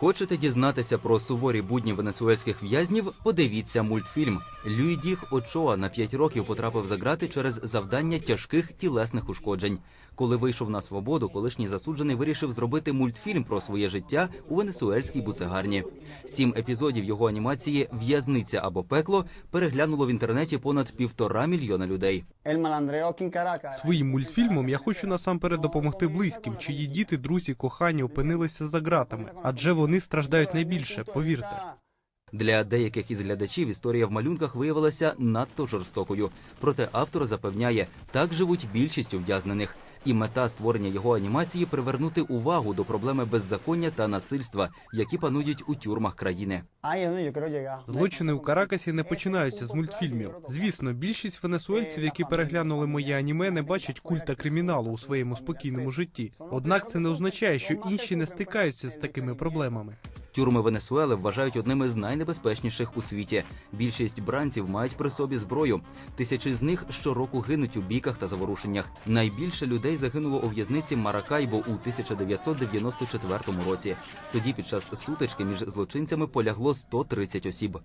Хочете дізнатися про суворі будні венесуельських в'язнів? Подивіться мультфільм. Люїдіх Очоа на 5 років потрапив за грати через завдання тяжких тілесних ушкоджень. Коли вийшов на свободу, колишній засуджений вирішив зробити мультфільм про своє життя у венесуельській буцегарні. Сім епізодів його анімації В'язниця або пекло переглянуло в інтернеті понад півтора мільйона людей. Своїм мультфільмом я хочу насамперед допомогти близьким, чиї діти, друзі, кохані опинилися за ґратами, адже вони страждають найбільше, повірте. Для деяких із глядачів історія в малюнках виявилася надто жорстокою. Проте автор запевняє, так живуть більшість ув'язнених. І мета створення його анімації привернути увагу до проблеми беззаконня та насильства, які панують у тюрмах країни. Злочини у Каракасі не починаються з мультфільмів. Звісно, більшість венесуельців, які переглянули моє аніме, не бачать культа криміналу у своєму спокійному житті. Однак це не означає, що інші не стикаються з такими проблемами. Тюрми Венесуели вважають одними з найнебезпечніших у світі. Більшість бранців мають при собі зброю. Тисячі з них щороку гинуть у бійках та заворушеннях. Найбільше людей загинуло у в'язниці Маракайбо у 1994 році. Тоді під час сутички між злочинцями полягло 130 осіб.